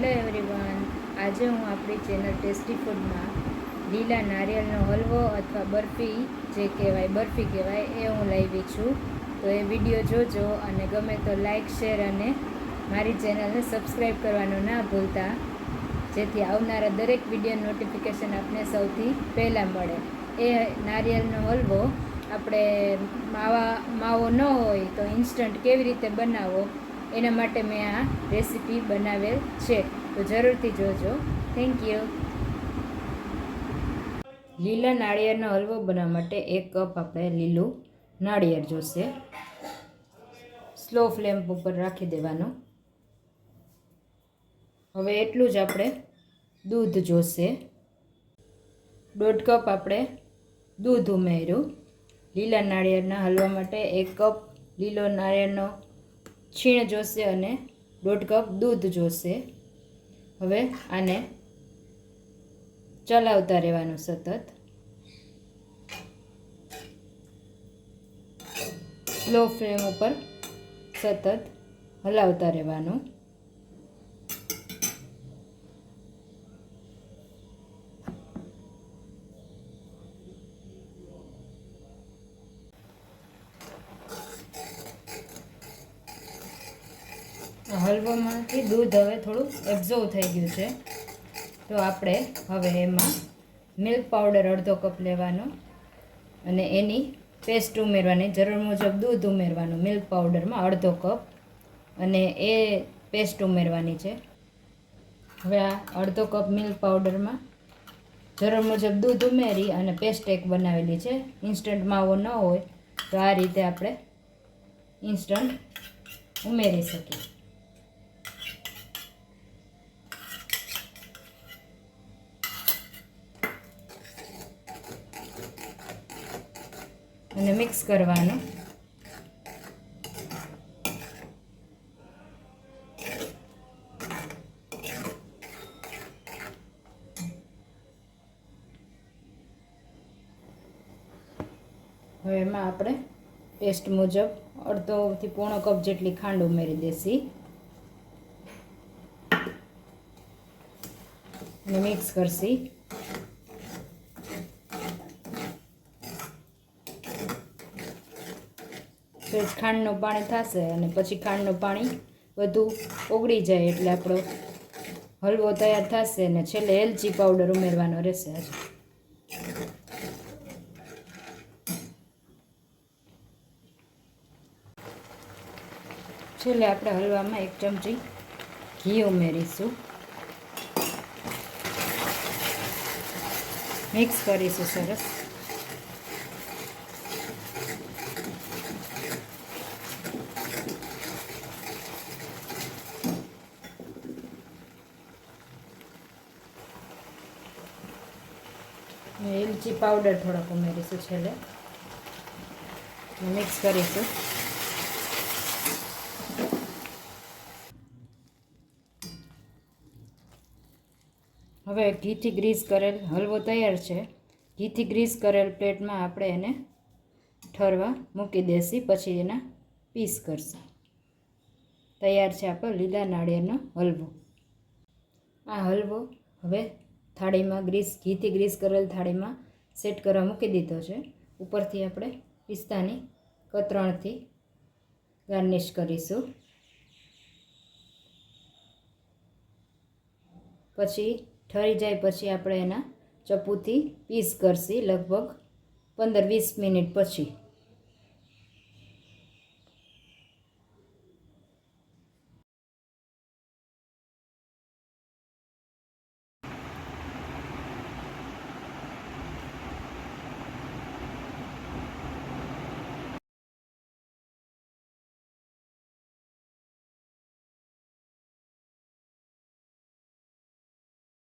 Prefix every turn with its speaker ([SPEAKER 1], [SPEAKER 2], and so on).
[SPEAKER 1] Hello everyone આજે હું આપણી ચેનલ ટેસ્ટી ફૂડમાં લીલા નારિયેળનો હલવો અથવા બરફી, જે કહેવાય બરફી કહેવાય, એ હું લાવી છું. તો એ વીડિયો જોજો અને ગમે તો લાઈક શેર અને મારી ચેનલને સબસ્ક્રાઈબ કરવાનું ના ભૂલતા, જેથી આવનારા દરેક વીડિયો નોટિફિકેશન આપને સૌથી પહેલાં મળે. એ નારિયેળનો હલવો, આપણે માવા, માવો ન હોય તો ઇન્સ્ટન્ટ કેવી રીતે બનાવવો એના માટે મેં આ રેસીપી બનાવેલ છે. તો જરૂરથી જોજો. થેન્ક યુ લીલા નાળિયેરનો હલવો બનાવવા માટે એક કપ આપણે લીલું નાળિયેર જોશે. સ્લો ફ્લેમ ઉપર રાખી દેવાનું. હવે એટલું જ આપણે દૂધ જોશે. દોઢ કપ આપણે દૂધ ઉમેર્યું. લીલા નાળિયેરના હલવા માટે એક કપ લીલો નાળિયેરનો છીણ જોશે અને દોઢ કપ દૂધ જોશે. હવે આને ચલાવતા રહેવાનું સતત. સ્લો ફ્લેમ ઉપર સતત હલાવતા રહેવાનું. હલવામાંથી દૂધ હવે થોડું એબ્ઝોર્વ થઈ ગયું છે. તો આપણે હવે એમાં મિલ્ક પાવડર અડધો કપ લેવાનો અને એની પેસ્ટ ઉમેરવાની જરૂર મુજબ દૂધ ઉમેરવાનું. મિલ્ક પાવડરમાં અડધો કપ અને એ પેસ્ટ ઉમેરવાની છે. હવે આ અડધો કપ મિલ્ક પાવડરમાં જરૂર મુજબ દૂધ ઉમેરી અને પેસ્ટ એક બનાવેલી છે. ઇન્સ્ટન્ટ માવો ન હોય તો આ રીતે આપણે ઇન્સ્ટન્ટ ઉમેરી શકીએ. અને મિક્સ કરવાનું. હવે એમાં આપણે ટેસ્ટ મુજબ અડધોથી પોણો કપ જેટલી ખાંડ ઉમેરી દેસી અને મિક્સ કરશી. સહેજ ખાંડનું પાણી થશે અને પછી ખાંડનું પાણી બધું ઓગળી જાય એટલે આપણો હલવો તૈયાર થશે અને છેલ્લે એલચી પાવડર ઉમેરવાનો રહેશે છેલ્લે આપણે હલવામાં એક ચમચી ઘી ઉમેરીશું. મિક્સ કરીશું સરસ. એલચી પાવડર થોડોક ઉમેરીશું છેલ્લે. મિક્સ કરીશું. હવે ઘીથી ગ્રીસ કરેલ હલવો તૈયાર છે. ઘીથી ગ્રીસ કરેલ પ્લેટમાં આપણે એને ઠરવા મૂકી દેસી પછી એના પીસ કરશું. તૈયાર છે આપણો લીલા નાળિયેરનો હલવો. આ હલવો હવે થાળીમાં ગ્રીસ, ઘીથી ગ્રીસ કરેલ થાળીમાં સેટ કરવા મૂકી દીધો છે. ઉપરથી આપણે પિસ્તાની કતરણથી ગાર્નિશ કરીશું. પછી ઠરી જાય પછી આપણે એના ચપ્પુથી પીસ કરશી લગભગ પંદર વીસ મિનિટ પછી.